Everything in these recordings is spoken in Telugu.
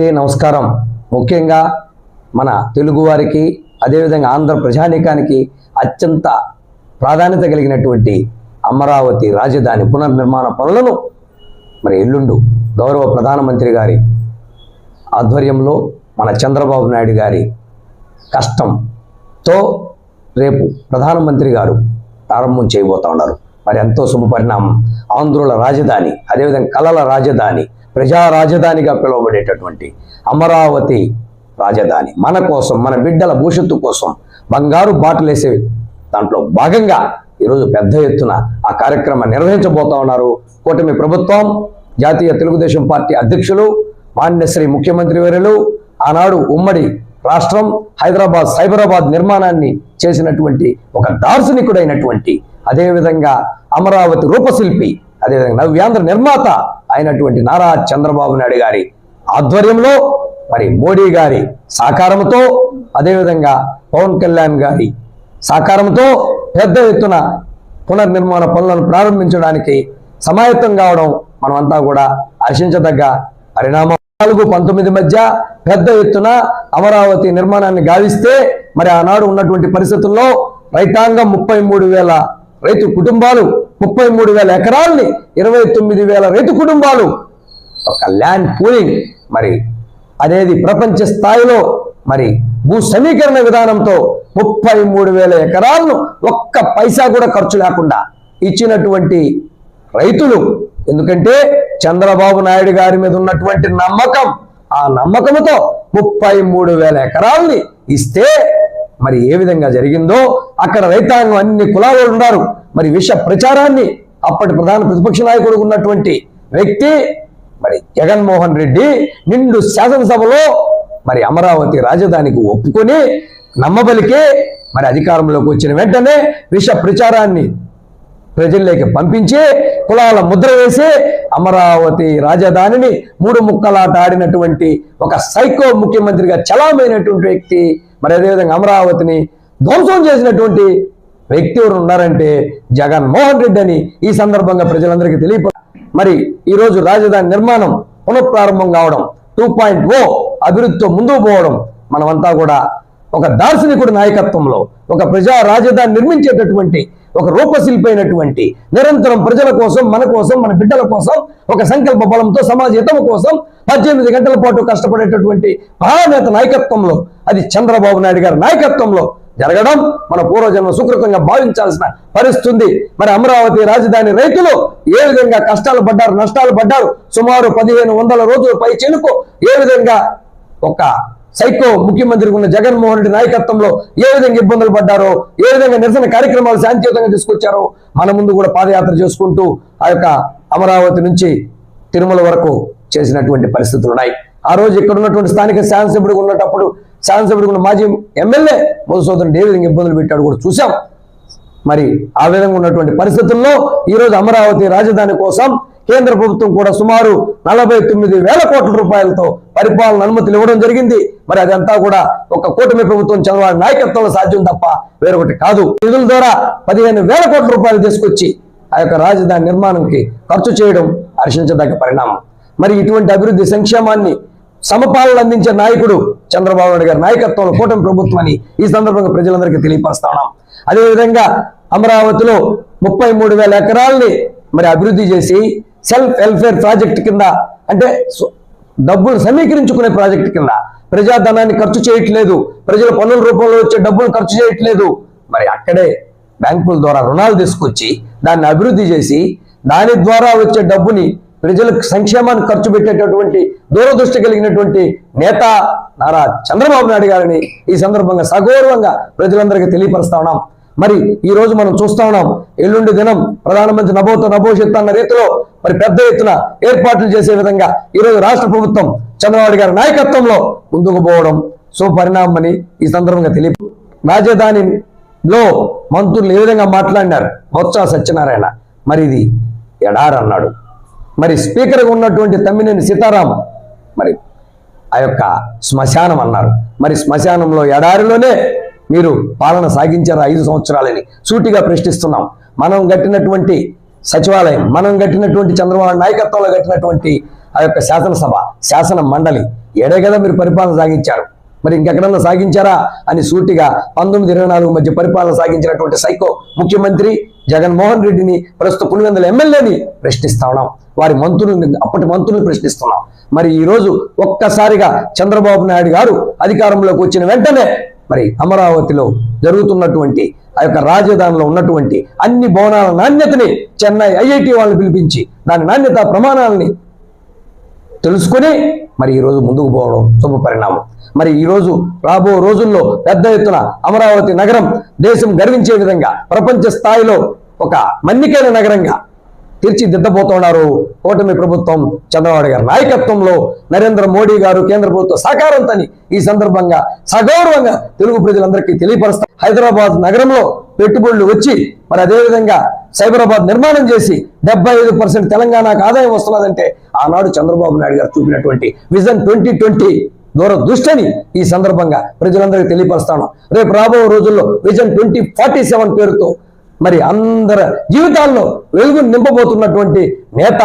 ఏ నమస్కారం. ముఖ్యంగా మన తెలుగువారికి అదేవిధంగా ఆంధ్ర ప్రజానీకానికి అత్యంత ప్రాధాన్యత కలిగినటువంటి అమరావతి రాజధాని పునర్నిర్మాణ పనులను మరి ఎల్లుండు గౌరవ ప్రధానమంత్రి గారి ఆధ్వర్యంలో మన చంద్రబాబు నాయుడు గారి కష్టంతో రేపు ప్రధానమంత్రి గారు ప్రారంభం చేయబోతా ఉన్నారు. మరి ఎంతో శుభ పరిణామం ఆంధ్రుల రాజధాని అదేవిధంగా కళల రాజధాని ప్రజా రాజధానిగా పిలువబడేటటువంటి అమరావతి రాజధాని. మన కోసం మన బిడ్డల భవిష్యత్తు కోసం బంగారు బాటలేసే దాంట్లో భాగంగా ఈరోజు పెద్ద ఎత్తున ఆ కార్యక్రమాన్ని నిర్వహించబోతా ఉన్నారు కూటమి ప్రభుత్వం జాతీయ తెలుగుదేశం పార్టీ అధ్యక్షులు మాన్యశ్రీ ముఖ్యమంత్రి వర్యులు ఆనాడు ఉమ్మడి రాష్ట్రం హైదరాబాద్ సైబరాబాద్ నిర్మాణాన్ని చేసినటువంటి ఒక దార్శనికుడైనటువంటి అదేవిధంగా అమరావతి రూపశిల్పి అదేవిధంగా నవ్యాంధ్ర నిర్మాత అయినటువంటి నారా చంద్రబాబు నాయుడు గారి ఆధ్వర్యంలో మరి మోడీ గారి సహకారంతో అదేవిధంగా పవన్ కళ్యాణ్ గారి సహకారంతో పెద్ద ఎత్తున పునర్నిర్మాణ పనులను ప్రారంభించడానికి సమాయత్తం కావడం మనమంతా కూడా హర్షించదగ్గ పరిణామం. నాలుగు పంతొమ్మిది మధ్య పెద్ద ఎత్తున అమరావతి నిర్మాణాన్ని గావిస్తే మరి ఆనాడు ఉన్నటువంటి పరిస్థితుల్లో రైతాంగం ముప్పై మూడు వేల రైతు కుటుంబాలు ముప్పై మూడు వేల ఎకరాల్ని ఇరవై తొమ్మిది వేల రైతు కుటుంబాలు. ఒక ల్యాండ్ పూలింగ్ మరి అనేది ప్రపంచ స్థాయిలో మరి భూ సమీకరణ విధానంతో ముప్పై మూడు వేల ఎకరాలను ఒక్క పైసా కూడా ఖర్చు లేకుండా ఇచ్చినటువంటి రైతులు. ఎందుకంటే చంద్రబాబు నాయుడు గారి మీద ఉన్నటువంటి నమ్మకం ఆ నమ్మకంతో ముప్పై మూడు వేల ఎకరాల్ని ఇస్తే మరి ఏ విధంగా జరిగిందో అక్కడ రైతాంగం అన్ని కులాలు ఉన్నారు. మరి విష ప్రచారాన్ని అప్పటి ప్రధాన ప్రతిపక్ష నాయకుడు ఉన్నటువంటి వ్యక్తి మరి జగన్మోహన్ రెడ్డి నిండు శాసనసభలో మరి అమరావతి రాజధానికి ఒప్పుకొని నమ్మబలికే మరి అధికారంలోకి వచ్చిన వెంటనే విష ప్రచారాన్ని ప్రజల్లోకి పంపించి కులాల ముద్ర వేసి అమరావతి రాజధానిని మూడు ముక్కలాట ఆడినటువంటి ఒక సైకో ముఖ్యమంత్రిగా చలామైనటువంటి వ్యక్తి మరి అదేవిధంగా అమరావతిని ధ్వంసం చేసినటువంటి వ్యక్తి ఎవరు ఉన్నారంటే జగన్మోహన్ రెడ్డి అని ఈ సందర్భంగా ప్రజలందరికీ తెలియ మరి ఈరోజు రాజధాని నిర్మాణం పునఃప్రారంభం కావడం టూ పాయింట్ ఓ అభివృద్ధితో ముందుకు పోవడం మనమంతా కూడా ఒక దార్శనికుడి నాయకత్వంలో ఒక ప్రజా రాజధాని నిర్మించేటటువంటి ఒక రూపశిల్పి అయినటువంటి నిరంతరం ప్రజల కోసం మన కోసం మన బిడ్డల కోసం ఒక సంకల్ప బలంతో సమాజ హితం కోసం పద్దెనిమిది గంటల పాటు కష్టపడేటటువంటి మహానేత నాయకత్వంలో అది చంద్రబాబు నాయుడు గారి నాయకత్వంలో జరగడం మన పూర్వజన్మ సుకృతంగా భావించాల్సిన పరిస్థితుంది. మరి అమరావతి రాజధాని రైతులు ఏ విధంగా కష్టాలు పడ్డారు నష్టాలు పడ్డారు? సుమారు పదిహేను వందల రోజుల పై చెనుకు ఏ విధంగా ఒక సైకో ముఖ్యమంత్రి ఉన్న జగన్మోహన్ రెడ్డి నాయకత్వంలో ఏ విధంగా ఇబ్బందులు పడ్డారో ఏ విధంగా నిరసన కార్యక్రమాలు శాంతియుతంగా తీసుకొచ్చారో మన ముందు కూడా పాదయాత్ర చేసుకుంటూ ఆ యొక్క అమరావతి నుంచి తిరుమల వరకు చేసినటువంటి పరిస్థితులు ఉన్నాయి. ఆ రోజు ఇక్కడ ఉన్నటువంటి స్థానిక శాసనసభ్యుడిగా ఉన్నప్పుడు శాసనసభ్యుడిగా ఉన్న మాజీ ఎమ్మెల్యే మధుసూదన్ ఏ విధంగా ఇబ్బందులు పెట్టాడు కూడా చూసాం మరి ఆ విధంగా ఉన్నటువంటి పరిస్థితుల్లో ఈరోజు అమరావతి రాజధాని కోసం కేంద్ర ప్రభుత్వం కూడా సుమారు నలభై తొమ్మిది వేల కోట్ల రూపాయలతో పరిపాలన అనుమతులు ఇవ్వడం జరిగింది. మరి అదంతా కూడా ఒక కూటమి ప్రభుత్వం చంద్రబాబు నాయకత్వంలో సాధ్యం తప్ప వేరొకటి కాదు. నిధుల ద్వారా పదిహేను వేల కోట్ల రూపాయలు తీసుకొచ్చి ఆ యొక్క రాజధాని నిర్మాణంకి ఖర్చు చేయడం హర్షించదగ్గ పరిణామం. మరి ఇటువంటి అభివృద్ధి సంక్షేమాన్ని సమపాలన అందించే నాయకుడు చంద్రబాబు నాయుడు గారి నాయకత్వంలో కూటమి ప్రభుత్వాన్ని ఈ సందర్భంగా ప్రజలందరికీ తెలియపరుస్తా ఉన్నాం. అదేవిధంగా అమరావతిలో ముప్పై మూడు వేల ఎకరాల్ని మరి అభివృద్ధి చేసి సెల్ఫ్ వెల్ఫేర్ ప్రాజెక్ట్ కింద అంటే డబ్బులు సమీకరించుకునే ప్రాజెక్ట్ కింద ప్రజాధనాన్ని ఖర్చు చేయట్లేదు. ప్రజల పన్నుల రూపంలో వచ్చే డబ్బులు ఖర్చు చేయట్లేదు. మరి అక్కడే బ్యాంకుల ద్వారా రుణాలు తీసుకొచ్చి దాన్ని అభివృద్ధి చేసి దాని ద్వారా వచ్చే డబ్బుని ప్రజలకు సంక్షేమాన్ని ఖర్చు పెట్టేటటువంటి దూరదృష్టి కలిగినటువంటి నేత నారా చంద్రబాబు నాయుడు గారిని ఈ సందర్భంగా సగౌరవంగా ప్రజలందరికీ తెలియపరుస్తా ఉన్నాం. మరి ఈ రోజు మనం చూస్తా ఉన్నాం ఎల్లుండి దినం ప్రధానమంత్రి నభోత నభోషిత్ అన్న రీతిలో మరి పెద్ద ఎత్తున ఏర్పాట్లు చేసే విధంగా ఈరోజు రాష్ట్ర ప్రభుత్వం చంద్రబాబు గారి నాయకత్వంలో ముందుకు పోవడం సుపరిణామని ఈ సందర్భంగా తెలియదు రాజధానిలో మంత్రులు ఏ విధంగా మాట్లాడినారు? బొత్స సత్యనారాయణ. మరి ఇది ఎడారన్నాడు. మరి స్పీకర్గా ఉన్నటువంటి తమ్మినేని సీతారాం మరి ఆ యొక్క శ్మశానం అన్నారు. మరి శ్మశానంలో ఎడారిలోనే మీరు పాలన సాగించారు ఐదు సంవత్సరాలని సూటిగా ప్రశ్నిస్తున్నాం. మనం కట్టినటువంటి సచివాలయం మనం కట్టినటువంటి చంద్రబాబు నాయకత్వంలో కట్టినటువంటి ఆ యొక్క శాసనసభ శాసన మండలి ఏడే కదా మీరు పరిపాలన సాగించారు. మరి ఇంకెక్కడన్నా సాగించారా అని సూటిగా పంతొమ్మిది ఇరవై నాలుగు మధ్య పరిపాలన సాగించినటువంటి సైకో ముఖ్యమంత్రి జగన్మోహన్ రెడ్డిని ప్రస్తుత పులివెందుల ఎమ్మెల్యేని ప్రశ్నిస్తా ఉన్నాం. వారి మంత్రుల్ని అప్పటి మంత్రుల్ని ప్రశ్నిస్తున్నాం. మరి ఈరోజు ఒక్కసారిగా చంద్రబాబు నాయుడు గారు అధికారంలోకి వచ్చిన వెంటనే మరి అమరావతిలో జరుగుతున్నటువంటి ఆ యొక్క రాజధానిలో ఉన్నటువంటి అన్ని భవనాల నాణ్యతని చెన్నై ఐఐటి వాళ్ళని పిలిపించి దాని నాణ్యత ప్రమాణాలని తెలుసుకొని మరి ఈరోజు ముందుకు పోవడం శుభ పరిణామం. మరి ఈరోజు రాబో రోజుల్లో పెద్ద ఎత్తున అమరావతి నగరం దేశం గర్వించే విధంగా ప్రపంచ స్థాయిలో ఒక మన్నికైన నగరంగా తీర్చిదిద్దబోతున్నారు. కూటమి ప్రభుత్వం చంద్రబాబు గారి నాయకత్వంలో నరేంద్ర మోడీ గారు కేంద్ర ప్రభుత్వ సహకారంతో ఈ సందర్భంగా సగౌరవంగా తెలుగు ప్రజలందరికీ తెలియపరుస్తారు. హైదరాబాద్ నగరంలో పెట్టుబడులు వచ్చి మరి అదేవిధంగా సైబరాబాద్ నిర్మాణం చేసి డెబ్బై ఐదు పర్సెంట్ తెలంగాణకు ఆదాయం వస్తున్నదంటే ఆనాడు చంద్రబాబు నాయుడు గారు చూపినటువంటి విజన్ ట్వంటీ ట్వంటీ దూరదృష్టిని ఈ సందర్భంగా ప్రజలందరికీ తెలియపరుస్తాను. రేపు రాబో రోజుల్లో విజన్ ట్వంటీ ఫార్టీ సెవెన్ పేరుతో మరి అందరి జీవితాల్లో వెలుగు నింపబోతున్నటువంటి నేత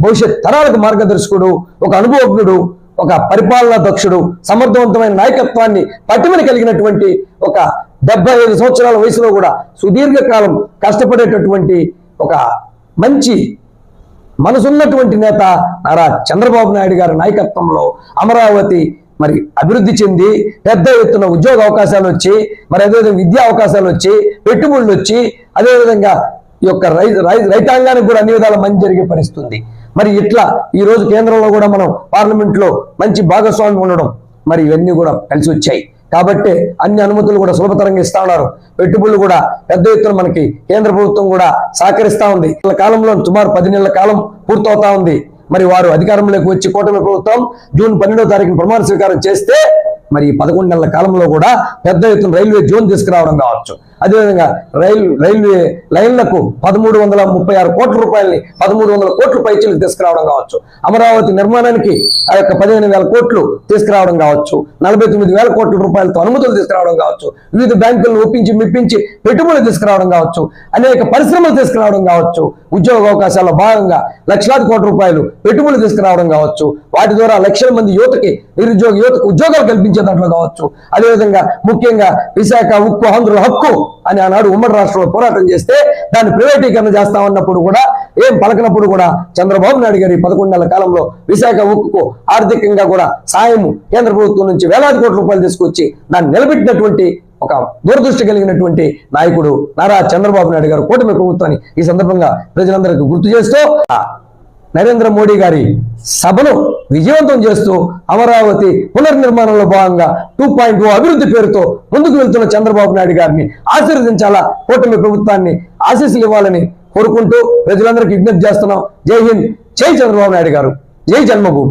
భవిష్యత్ తరాలకు మార్గదర్శకుడు ఒక అనుభవజ్ఞుడు ఒక పరిపాలనా దక్షుడు సమర్థవంతమైన నాయకత్వాన్ని పట్టుమని కలిగినటువంటి ఒక డెబ్బై ఐదు సంవత్సరాల వయసులో కూడా సుదీర్ఘకాలం కష్టపడేటటువంటి ఒక మంచి మనసున్నటువంటి నేత నారా చంద్రబాబు నాయుడు గారి నాయకత్వంలో అమరావతి మరి అభివృద్ధి చెంది పెద్ద ఎత్తున ఉద్యోగ అవకాశాలు వచ్చి మరి అదేవిధంగా విద్యా అవకాశాలు వచ్చి పెట్టుబడులు వచ్చి అదేవిధంగా ఈ యొక్క రై రై- రైతాంగానికి కూడా అన్ని విధాల మంచి జరిగే పరిస్థితుంది. మరి ఇట్లా ఈ రోజు కేంద్రంలో కూడా మనం పార్లమెంట్లో మంచి భాగస్వామ్యం ఉండడం మరి ఇవన్నీ కూడా కలిసి వచ్చాయి. కాబట్టి అన్ని అనుమతులు కూడా సులభతరంగా ఇస్తా ఉన్నారు. పెట్టుబడులు కూడా పెద్ద ఎత్తున మనకి కేంద్ర ప్రభుత్వం కూడా సహకరిస్తా ఉంది. కాలంలో సుమారు పది నెలల కాలం పూర్తవుతా ఉంది. మరి వారు అధికారంలోకి వచ్చి కూటమి ప్రభుత్వం జూన్ పన్నెండో తారీఖున ప్రమాణ స్వీకారం చేస్తే మరి ఈ పదకొండు నెలల కాలంలో కూడా పెద్ద ఎత్తున రైల్వే జోన్ తీసుకురావడం కావచ్చు. అదేవిధంగా రైల్ రైల్వే లైన్లకు పదమూడు వందల ముప్పై ఆరు కోట్ల రూపాయలని పదమూడు వందల కోట్లు పైచీలకు తీసుకురావడం కావచ్చు. అమరావతి నిర్మాణానికి ఆ యొక్క పదిహేను వేల కోట్లు తీసుకురావడం కావచ్చు. నలభై తొమ్మిది వేల కోట్ల రూపాయలతో అనుమతులు తీసుకురావడం కావచ్చు. వివిధ బ్యాంకులను ఒప్పించి మెప్పించి పెట్టుబడులు తీసుకురావడం కావచ్చు. అనేక పరిశ్రమలు తీసుకురావడం కావచ్చు. ఉద్యోగ అవకాశాల్లో భాగంగా లక్షలాది కోట్ల రూపాయలు పెట్టుబడులు తీసుకురావడం కావచ్చు. వాటి ద్వారా లక్షల మంది యువతకి నిరుద్యోగ యువతకు ఉద్యోగాలు కల్పించే దాంట్లో కావచ్చు. అదేవిధంగా ముఖ్యంగా విశాఖ ఉక్కు ఆంధ్రుల హక్కు అని ఆనాడు ఉమ్మడి రాష్ట్రంలో పోరాటం చేస్తే దాన్ని ప్రైవేటీకరణ చేస్తామన్నప్పుడు కూడా ఏం పలకనప్పుడు కూడా చంద్రబాబు నాయుడు గారి పదకొండు నెలల కాలంలో విశాఖ ఉక్కుకు ఆర్థికంగా కూడా సాయం కేంద్ర ప్రభుత్వం నుంచి వేలాది కోట్ల రూపాయలు తీసుకొచ్చి దాన్ని నిలబెట్టినటువంటి ఒక దూరదృష్టి కలిగినటువంటి నాయకుడు నారా చంద్రబాబు నాయుడు గారు కూటమి ప్రభుత్వాన్ని ఈ సందర్భంగా ప్రజలందరికీ గుర్తు చేస్తూ నరేంద్ర మోడీ గారి సభను విజయవంతం చేస్తూ అమరావతి పునర్నిర్మాణంలో భాగంగా టూ పాయింట్ అభివృద్ధి పేరుతో ముందుకు వెళ్తున్న చంద్రబాబు నాయుడు గారిని ఆశీర్వదించాలా కూటమి ప్రభుత్వాన్ని ఆశీస్సులు ఇవ్వాలని కోరుకుంటూ ప్రజలందరికీ విజ్ఞప్తి చేస్తున్నాం. జై హింద్. జై చంద్రబాబు నాయుడు గారు. జై జన్మభూమి.